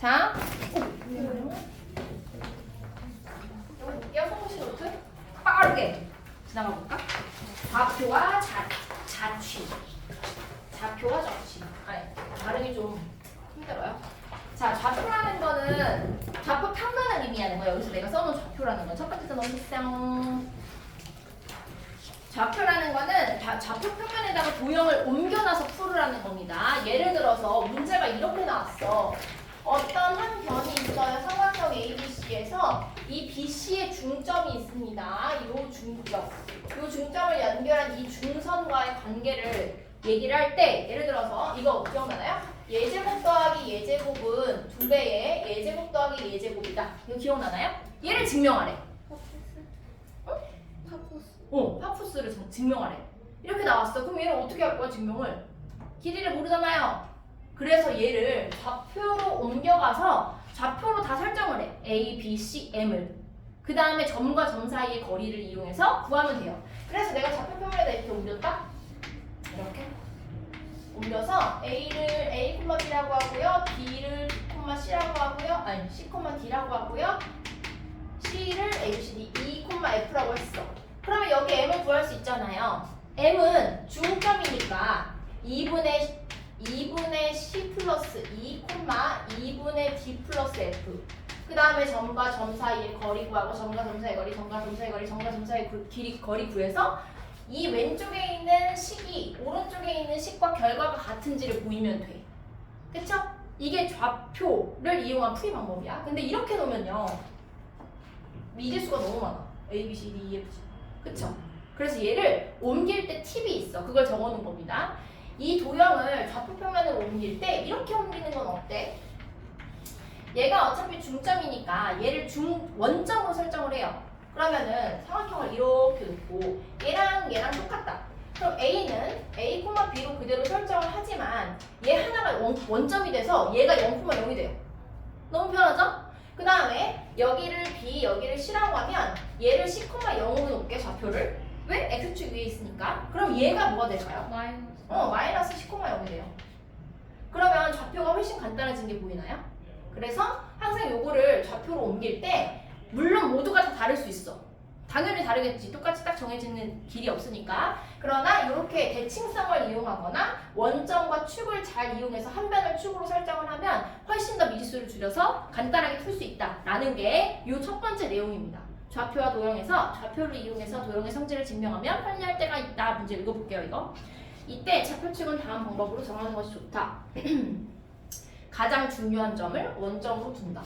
자, 볼게요. 송시 노트. 빠르게 지나가 볼까? 좌표와 자, 자취. 좌표와 자취. 아니, 발음이 좀 힘들어요. 자, 좌표라는 거는 좌표 평면을 의미하는 거예요. 여기서 내가 써놓은 좌표라는 건 첫 번째 넣어주세요. 좌표라는 거는 자- 좌표 평면에다가 도형을 옮겨놔서 풀으라는 겁니다. 예를 들어서 문제가 이렇게 나왔어. 어떤 한 변이 있어요. 삼각형 ABC에서 이 BC의 중점이 있습니다. 이 중점. 이 중점을 연결한 이 중선과의 관계를 얘기를 할 때 예를 들어서 이거 기억나나요? 예제곱 더하기 예제곱은 두 배의 예제곱 더하기 예제곱이다. 이거 기억나나요? 얘를 증명하래. 어, 파푸스를 증- 증명하래. 이렇게 나왔어. 그럼 얘를 어떻게 할 거야, 증명을? 길이를 모르잖아요. 그래서 얘를 좌표로 옮겨가서 좌표로 다 설정을 해. A, B, C, M을. 그 다음에 점과 점 사이의 거리를 이용해서 구하면 돼요. 그래서 내가 좌표 평면에다 이렇게 옮겼다? 이렇게. 옮겨서 A를 A, B라고 하고요. B를 B, C라고 하고요. 아니, C, D라고 하고요. C를 A, B, C, D, E, F라고 했어. 그러면 여기 M을 구할 수 있잖아요. M은 중점이니까 2분의 2분의 C 플러스 2, 2분의 D 플러스 F. 그 다음에 점과 점 사이의 거리 구하고 점과 점 사이의 거리, 점과 점 사이의 거리, 점과 점 사이의 구- 길이 거리 구해서 이 왼쪽에 있는 식이 오른쪽에 있는 식과 결과가 같은지를 보이면 돼. 그쵸? 이게 좌표를 이용한 풀이 방법이야. 근데 이렇게 놓으면요. 미지수가 너무 많아. A, B, C, D, E, F, G. 그쵸? 그래서 얘를 옮길 때 팁이 있어. 그걸 적어놓은 겁니다. 이 도형을 좌표 평면으로 옮길 때 이렇게 옮기는 건 어때? 얘가 어차피 중점이니까 얘를 중 원점으로 설정을 해요. 그러면은 삼각형을 이렇게 놓고 얘랑 얘랑 똑같다. 그럼 A는 A, B로 그대로 설정을 하지만 얘 하나가 원, 원점이 돼서 얘가 0,0이 돼요. 너무 편하죠? 그 다음에 여기를 B, 여기를 C라고 하면 얘를 C, 0으로 놓게 좌표를 왜? X축 위에 있으니까 그럼 얘가 뭐가 될까요? 마이너스 어, 마이너스 10,0이 돼요. 그러면 좌표가 훨씬 간단해진 게 보이나요? 그래서 항상 요거를 좌표로 옮길 때 물론 모두가 다 다를 수 있어. 당연히 다르겠지. 똑같이 딱 정해지는 길이 없으니까. 그러나 이렇게 대칭성을 이용하거나 원점과 축을 잘 이용해서 한 변을 축으로 설정을 하면 훨씬 더 미지수를 줄여서 간단하게 풀 수 있다라는 게요첫 번째 내용입니다. 좌표와 도형에서 좌표를 이용해서 도형의 성질을 증명하면 편리할 때가 있다. 문제 읽어볼게요, 이거. 이때 좌표축은 다음 방법으로 정하는 것이 좋다. 가장 중요한 점을 원점으로 둔다.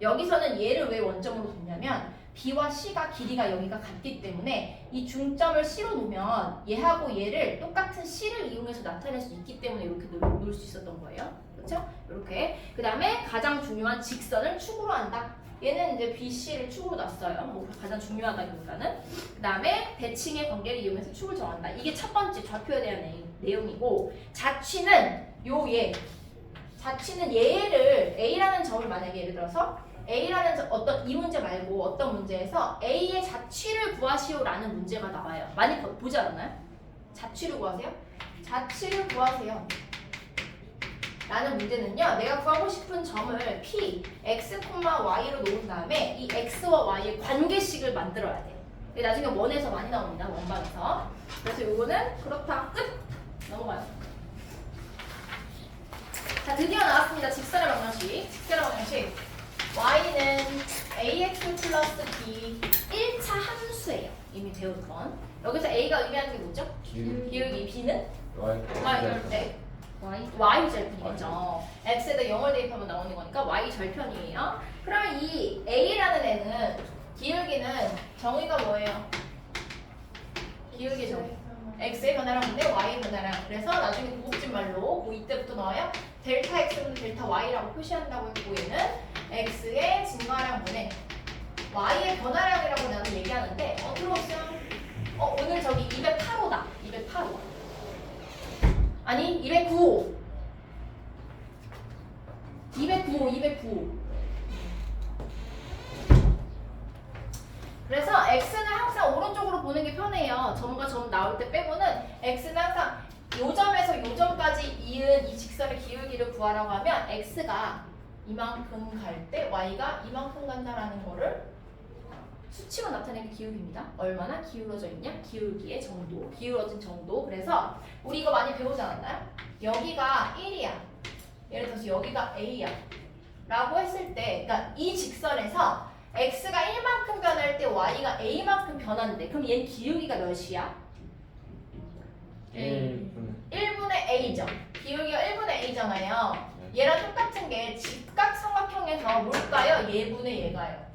여기서는 얘를 왜 원점으로 뒀냐면 B와 C가 길이가 여기가 같기 때문에 이 중점을 C로 놓으면 얘하고 얘를 똑같은 C를 이용해서 나타낼 수 있기 때문에 이렇게 놓- 놓을 수 있었던 거예요. 그렇죠? 이렇게 그 다음에 가장 중요한 직선을 축으로 한다. 얘는 이제 BC를 축으로 놨어요. 뭐 가장 중요하다기보다는 그 다음에 대칭의 관계를 이용해서 축을 정한다. 이게 첫 번째 좌표에 대한 내- 내용이고 자취는 요얘 자취는 얘를 A라는 점을 만약에 예를 들어서 A라는 저- 어떤 이 문제 말고 어떤 문제에서 A의 자취를 구하시오라는 문제가 나와요. 많이 보- 보지 않았나요? 자취를 구하세요? 자취를 구하세요. 라는 문제는요. 내가 구하고 싶은 점을 P, X, Y로 놓은 다음에 이 X와 Y의 관계식을 만들어야 돼. 나중에 원에서 많이 나옵니다. 원방에서. 그래서 요거는 그렇다. 끝! 넘어가요. 자, 드디어 나왔습니다. 직선의 방정식. 직선의 방정식. y는 ax 플러스 b 1차 함수예요. 이미 배운 건. 여기서 a가 의미하는 게 뭐죠? 기울기 b는 y 절대. Y y 절편이겠죠. x에다 0을 대입하면 나오는 거니까 y 절편이에요. 그러면 이 a라는 애는 기울기는 정의가 뭐예요? 기울기 정의. x의 변화랑 근데 y의 변화랑 그래서 나중에 고급진 말로 뭐 이때부터 나와요 델타 x분의 델타 y라고 표시한다고 했고 얘는 x의 증가량 분의 y의 변화량이라고 나는 얘기하는데 어 들어오세요 어 오늘 저기 208호다 208호 아니 209호 209호 209호 그래서 x는 항상 오른쪽으로 보는 게 편해요. 점과 점 나올 때 빼고는 x는 항상 요 점에서 요 점까지 이은 이 직선의 기울기를 구하라고 하면 x가 이만큼 갈 때 y가 이만큼 간다라는 거를 수치로 나타내는 기울기입니다. 얼마나 기울어져 있냐? 기울기의 정도, 기울어진 정도. 그래서 우리 이거 많이 배우지 않았나요? 여기가 1이야. 예를 들어서 여기가 A야. 라고 했을 때, 그러니까 이 직선에서 x가 1만큼 변할 때 y가 a만큼 변하는데 그럼 얘는 기울기가 몇이야? 1분 1분의 a죠. 기울기가 1분의 a잖아요. 얘랑 똑같은 게 직각삼각형에서 뭘까요? 얘분의 얘가요.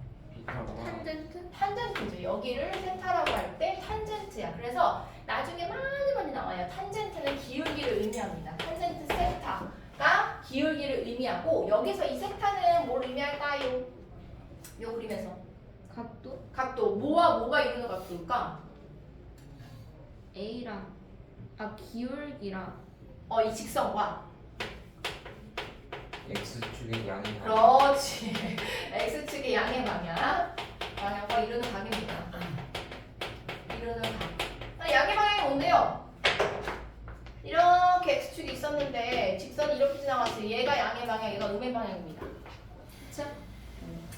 탄젠트? 탄젠트죠. 여기를 세타라고 할 때 탄젠트야. 그래서 나중에 많이 많이 나와요. 탄젠트는 기울기를 의미합니다. 탄젠트 세타가 기울기를 의미하고 여기서 이 세타는 뭘 의미할까요? 요 그림에서 각도 각도 뭐와 뭐가 이루는 각도일까? A랑 아 기울기랑 어 이 직선과 X축의 양이 그렇지 x축의 양의 방향 방향과 이루는 각입니다. 이루는 각. 아, 양의 방향이 뭔데요? 이렇게 x축이 있었는데 직선이 이렇게 지나갔어요. 얘가 양의 방향, 얘가 음의 방향입니다. 그렇죠?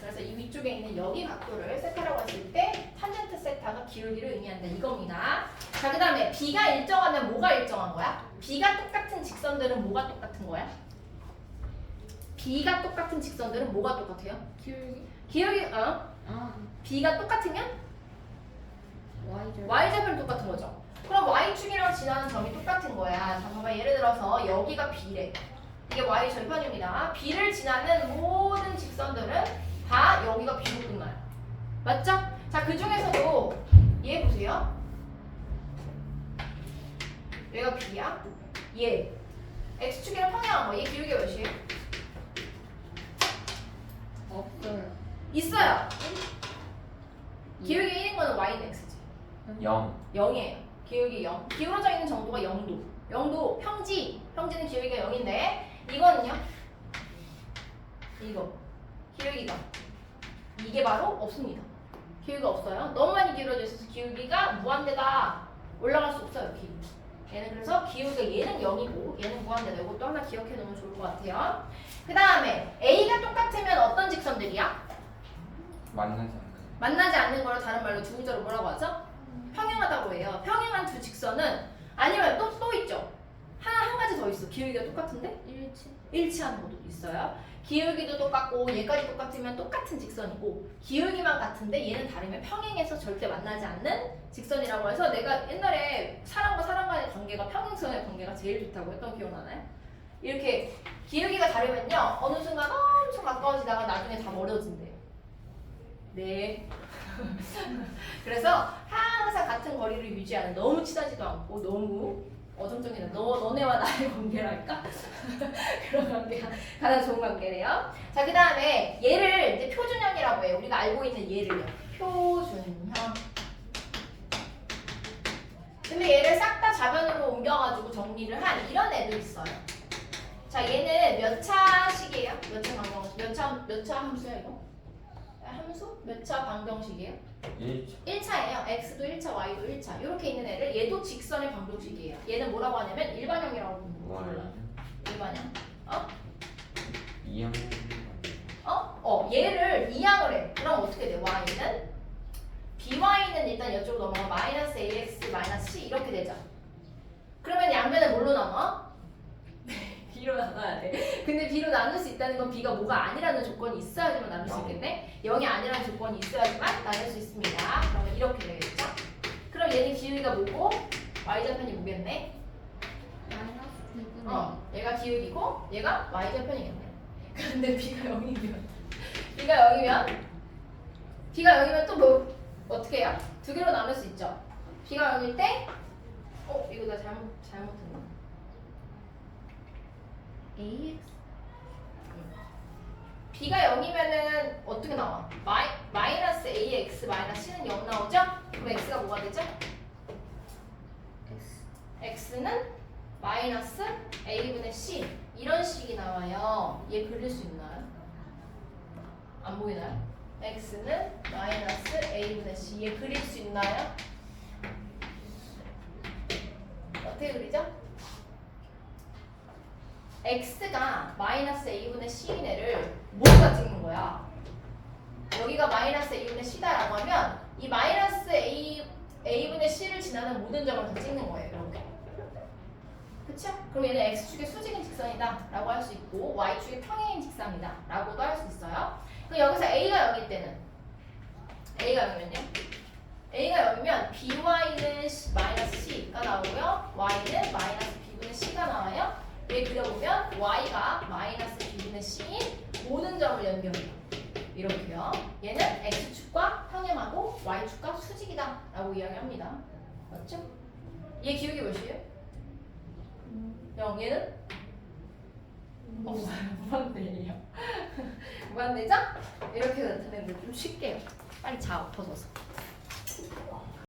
그래서 이 위쪽에 있는 여기 각도를 세타라고 했을 때 탄젠트 세타가 기울기를 의미한다 이겁니다. 자, 그 다음에 b가 일정하면 뭐가 일정한 거야? b가 똑같은 직선들은 뭐가 똑같은 거야? B가 똑같은 직선들은 뭐가 똑같아요? 기울기 기울기, 어? 아 b가 똑같으면 Y절 y좌표는 똑같은 거죠. 그럼 y축이랑 지나는 점이 똑같은 거야. 잠깐만 예를 들어서 여기가 b래. 이게 y절편입니다. b를 지나는 모든 직선들은 다 여기가 b로 끝나요. 맞죠? 자, 그 중에서도 얘 보세요. 얘가 b야. 얘. x축이랑 평행한 거. 얘 기울기 몇이에요? 없어요 있어요. 기울기 1인 거는 y는 x지. 0 0이에요. 기울기 0. 기울어져 있는 정도가 0도. 0도 평지. 평지는 기울기가 0인데 이거는요? 이거. 기울기가 이게 바로 없습니다. 기울기가 없어요. 너무 많이 기울어져 있어서 기울기가 무한대다. 올라갈 수 없어요. 기울기. 얘는 그래서 기울기가 얘는 0이고 얘는 무한대다. 이것도 하나 기억해 놓으면 좋을 것 같아요. 그 다음에 A가 똑같으면 어떤 직선들이야? 만나지 않는 만나지 않는 거를 다른 말로 두 글자로 뭐라고 하죠? 평행하다고 해요. 평행한 두 직선은 아니면 또 또 있죠. 하나 한 가지 더 있어. 기울기가 똑같은데 일치 일치하는 것도 있어요. 기울기도 똑같고 얘까지 똑같으면 똑같은 직선이고 기울기만 같은데 얘는 다르면 평행해서 절대 만나지 않는 직선이라고 해서 내가 옛날에 사람과 사람 간의 관계가 평행선의 관계가 제일 좋다고 했던 기억나나요? 이렇게 기울기가 다르면요 어느 순간 엄청 가까워지다가 나중에 다 멀어진대요. 네. 그래서 항상 같은 거리를 유지하는 너무 친하지도 않고 너무 어정쩡이는 너 너네와 나의 관계랄까 그런 관계가 가장 좋은 관계래요. 자 그 다음에 얘를 이제 표준형이라고 해요. 우리가 알고 있는 얘를요. 표준형. 근데 얘를 싹 다 자변으로 옮겨가지고 정리를 한 이런 애도 있어요. 자 얘는 몇 차식이에요? 몇 차 방정 몇차몇 차 함수야 이거? 함수? 몇 차 방정식이에요? 1 1차예요. x도 1차, y도 1차. 이렇게 있는 애를 얘도 직선의 방정식이에요. 얘는 뭐라고 하냐면 일반형이라고 불러요. 일반형. 어? 2형 어? 어, 얘를 이항을 해. 그럼 어떻게 돼? y는 by는 일단 이쪽으로 넘어가 마이너스 ax 마이너스 c 이렇게 되죠. 그러면 양면을 뭘로 나눠? b로 나눠야 돼. 근데 b로 나눌 수 있다는 건 b가 뭐가 아니라는 조건이 있어야지만 나눌 수 있겠네. 0이 아니라는 조건이 있어야지만 나눌 수 있습니다. 그러면 이렇게 되겠죠? 그럼 얘는 기울기가 뭐고 y좌편이 뭐겠네? 마이너스 2분의 어, 얘가 기울기고 얘가 y좌편이겠네. 근데 b가 0이면 b가 0이면 b가 0이면 또 뭐 어떻게 해요? 두 개로 나눌 수 있죠. b가 0일 때 어, 이거 나 잘못 잘못했나? AX 어떻게 나와? 마이, 마이너스 ax 마이너스 c는 0 나오죠? 그럼 x가 뭐가 되죠? X x는 마이너스 a분의 c 이런 식이 나와요. 얘 그릴 수 있나요? 안 보이나요? x는 마이너스 a분의 c 얘 그릴 수 있나요? 어떻게 그리죠? x가 마이너스 a분의 c인 애를 모두가 찍는 거야. 여기가 마이너스 a분의 c다라고 하면 이 마이너스 a a분의 c를 지나는 모든 점을 다 찍는 거예요. 이렇게. 그쵸? 그럼 얘는 x축의 수직인 직선이다 라고 할 수 있고 y축의 평행인 직선이다 라고도 할 수 있어요. 그럼 여기서 a가 0일 때는 a가 0이면요? a가 0이면 by는 마이너스 c가 나오고요. y는 마이너스 b분의 c가 나와요. 얘 그려보면 y가 마이너스 b분의 c인 모든 점을 연결해요. 얘는 x축과 평행하고 y축과 수직이다 라고 이야기합니다. 맞죠? 얘 기울기 몇이에요? 0 얘는? 없어요. 무한대예요. 무한대죠? 이렇게 나타내는 좀 쉽게요. 빨리 자 엎어져서.